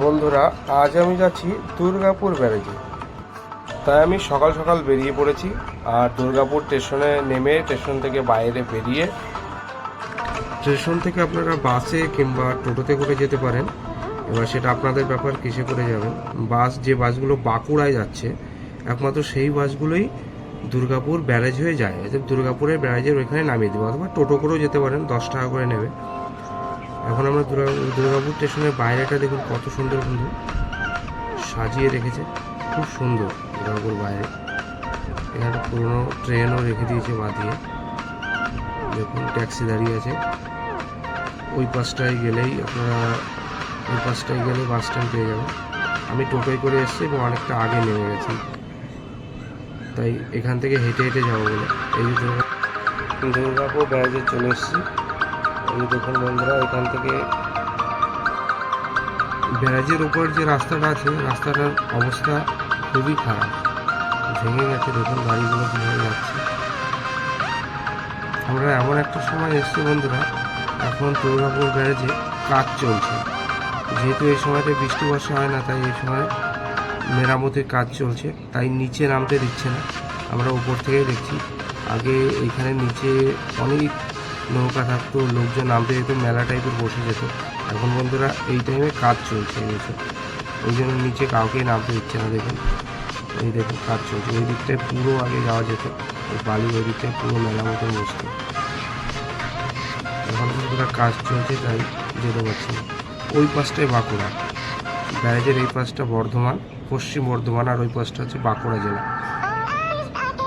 বন্ধুরা, আজ আমি যাচ্ছি দুর্গাপুর ব্যারেজে। তাই আমি সকাল সকাল বেরিয়ে পড়েছি আর দুর্গাপুর স্টেশনে নেমে স্টেশন থেকে বাইরে বেরিয়ে স্টেশন থেকে আপনারা বাসে কিংবা টোটোতে করে যেতে পারেন। এবার সেটা আপনাদের ব্যাপার কিসে করে যাবেন বাস, যে বাসগুলো বাঁকুড়ায় যাচ্ছে, একমাত্র সেই বাসগুলোই দুর্গাপুর ব্যারেজ হয়ে যায়। দুর্গাপুরের ব্যারেজের ওইখানে নামিয়ে দেবে অথবা টোটো করেও যেতে পারেন, দশ টাকা করে নেবে। এখন আমরা দুর্গা দুর্গাপুর স্টেশনের বাইরেটা দেখুন কত সুন্দর বন্ধু। সাজিয়ে রেখেছে, খুব সুন্দর দুর্গাপুর বাইরে। এখানে পুরোনো ট্রেনও রেখে দিয়েছে বাঁধিয়ে দেখুন ট্যাক্সি দাঁড়িয়ে আছে। ওই পাশটায় গেলেই আপনারা, ওই পাশটায় গেলে বাস স্ট্যান্ড পেয়ে যাবেন। আমি টোটোয় করে এসেছি এবং অনেকটা আগে নেমে গেছি। তাই এখান থেকে হেঁটে হেঁটে যাব বলে। এই যে দুর্গা দুর্গাপুর ব্যারাজে চলে এসেছি। এই দেখুন বন্ধুরা, এখান থেকে ব্যারাজের উপর যে রাস্তাটা আছে, রাস্তাটার অবস্থা খুবই খারাপ। ভেঙে গেছে, দেখুন গাড়িগুলো কীভাবে যাচ্ছে। আমরা এমন একটা সময় এসছি বন্ধুরা, এখন দুর্গাপুর ব্যারাজে কাজ চলছে। যেহেতু এই সময়তে বৃষ্টি বর্ষা হয় না, তাই এই সময় মেরামতির কাজ চলছে। তাই নিচে নামতে দিচ্ছে না। আমরা উপর থেকে দেখছি। আগে এখানে নিচে অনেক নৌকা থাকতো, লোকজন নামতে যেত, মেলা টাইপের বসে যেত। এখন বন্ধুরা এই টাইমে কাজ চলছে বছর ওই জন্য নিচে কাউকেই নামতে দিচ্ছে না, দেখুন। এই দেখুন, কাজ চলছে। ওই দিকটায় পুরো আগে যাওয়া যেত। ওই বালি ওই দিকটায় পুরো মেলা মতো বসত। এখন বন্ধুরা কাজ চলছে, তাই যেতে পারছি ওই পাশটায় বাঁকুড়া। ব্যারেজের এই পাশটা বর্ধমান, পশ্চিম বর্ধমান, আর ওই পাশটা হচ্ছে বাঁকুড়া জেলা।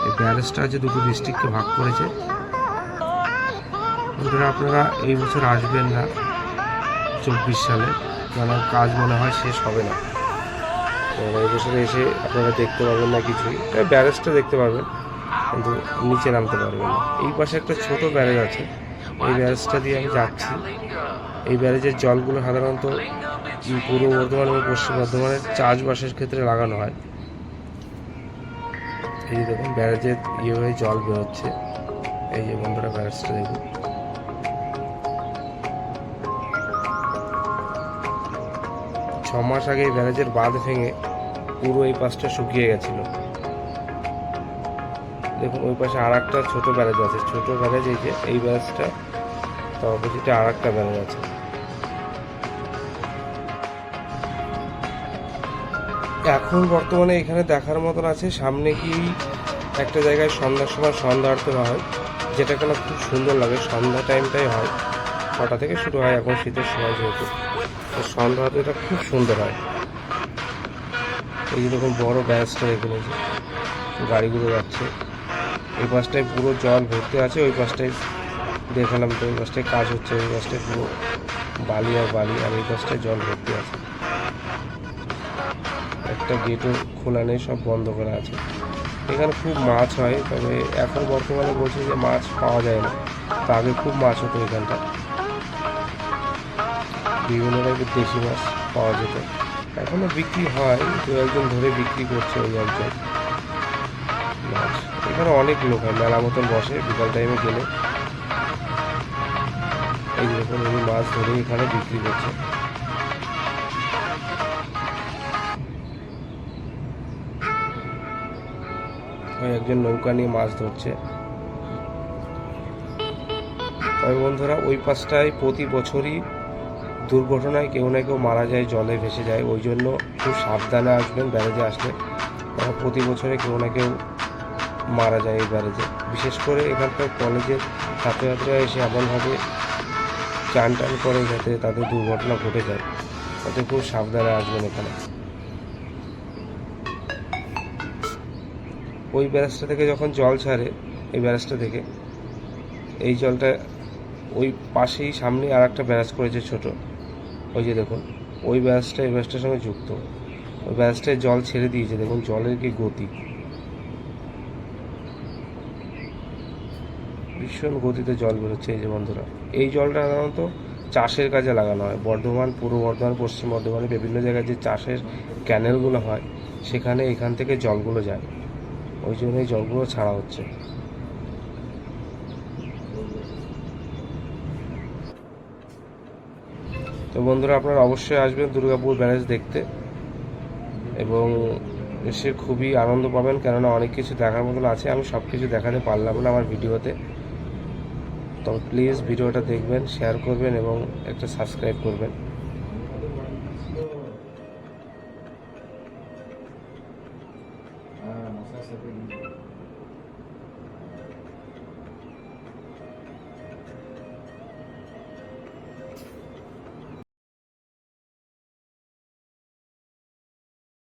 এই ব্যারেজটা আছে দুটো ডিস্ট্রিক্টকে ভাগ করেছে। বন্ধুরা আপনারা এই বছর আসবেন না চব্বিশ সালে। কেন কাজ মনে হয় শেষ হবে না। এই বছরে এসে আপনারা দেখতে পাবেন না কিছুই। ব্যারেজটা দেখতে পাবেন কিন্তু নিচে নামতে পারবেন না। এই পাশে একটা ছোট ব্যারেজ আছে। এই ব্যারেজটা দিয়ে আমি যাচ্ছি। এই ব্যারেজের জলগুলো সাধারণত পূর্ব বর্ধমান এবং পশ্চিম বর্ধমানের চাষবাসের ক্ষেত্রে লাগানো হয়। এই দেখুন, ব্যারেজের ইয়ে হয়ে জল বেরোচ্ছে। এই যে বন্ধুরা, ব্যারেজটা দেখুন। মাস আগে এই ব্যারেজের বাঁধ ভেঙে পুরো এই পাশটা শুকিয়ে গেছিল। দেখুন, ওই পাশে আর একটা ছোটো ব্যারেজ আছে। ছোটো ব্যারেজ এই যে, এই ব্যারেজটা তার অপোজিটে আর একটা ব্যারেজ আছে। এখন বর্তমানে এখানে দেখার মতন আছে, সামনে কি একটা জায়গায় সন্ধ্যার সময় সন্ধ্যা আরতি হয়, যেটা কিনা খুব সুন্দর লাগে। সন্ধ্যা টাইমটাই হয়। ছটা থেকে শুরু হয় এখন শীতের সময় যেহেতু। তো আরতিটা খুব সুন্দর হয়। এই দেখুন, বড় ব্যাসটা যে গাড়িগুলো যাচ্ছে। এই পাশটায় পুরো জল ভর্তি আছে, ওই পাশটায় দেখালাম তো ওই পাশটায় কাজ হচ্ছে ওই পাশটায় পুরো বালি আর বালি, আর এই পাশটায় জল ভর্তি আছে। একটা গেটও খোলা নেই, সব বন্ধ করা আছে। এখানে খুব মাছ হয়, তবে এখন বর্তমানে বলছে যে মাছ পাওয়া যায় না। তা আগে খুব মাছ হতো এখানটা বিভিন্ন টাইপের দেশি মাছ পাওয়া যেত। এখনও বিক্রি হয়, দু একজন ধরে বিক্রি করছে ওই একজন মাছ। এখানে অনেক লোক হয়, মেলা মতন বসে, বিকাল টাইমে গেলে। এই দেখুন, উনি মাছ ধরে এখানে বিক্রি করছে। একজন নৌকা নিয়ে মাছ ধরছে। তবে বন্ধুরা, ওই পাশটায় প্রতি বছরই দুর্ঘটনায় কেউ না কেউ মারা যায়, জলে ভেসে যায়। ওই জন্য খুব সাবধানে আসবেন ব্যারেজে আসলে। প্রতি বছরে কেউ না কেউ মারা যায় এই ব্যারেজে। বিশেষ করে এখানকার কলেজের ছাত্রছাত্রীরা এসে এমনভাবে চান টান করে যাতে তাদের দুর্ঘটনা ঘটে যায়। তাতে খুব সাবধানে আসবেন এখানে। ওই ব্যারাজটা থেকে যখন জল ছাড়ে, এই ব্যারাজটা থেকে, এই জলটা ওই পাশেই সামনে আর একটা ব্যারাজ করেছে ছোট। ওই যে দেখুন, ওই ব্যাসটা এই ব্যারাজটার সঙ্গে যুক্ত। ওই ব্যাসটায় জল ছেড়ে দিয়েছে, দেখুন জলের কি গতি। ভীষণ গতিতে জল বেরোচ্ছে এই যে বন্ধুরা। এই জলটা সাধারণত চাষের কাজে লাগানো হয়। বর্ধমান, পূর্ব বর্ধমান, পশ্চিম বর্ধমানে বিভিন্ন জায়গায় যে চাষের ক্যানেলগুলো হয়, সেখানে এখান থেকে জলগুলো যায়। ওই জন্য এই জলগুলো ছাড়া হচ্ছে। তো বন্ধুরা আপনারা অবশ্যই আসবেন দুর্গাপুর ব্যারেজ দেখতে এবং এসে খুবই আনন্দ পাবেন, কেননা অনেক কিছু দেখার মতন আছে। আমি সব কিছু দেখাতে পারলাম না আমার ভিডিওতে। তবে প্লিজ ভিডিওটা দেখবেন শেয়ার করবেন এবং একটা সাবস্ক্রাইব করবেন।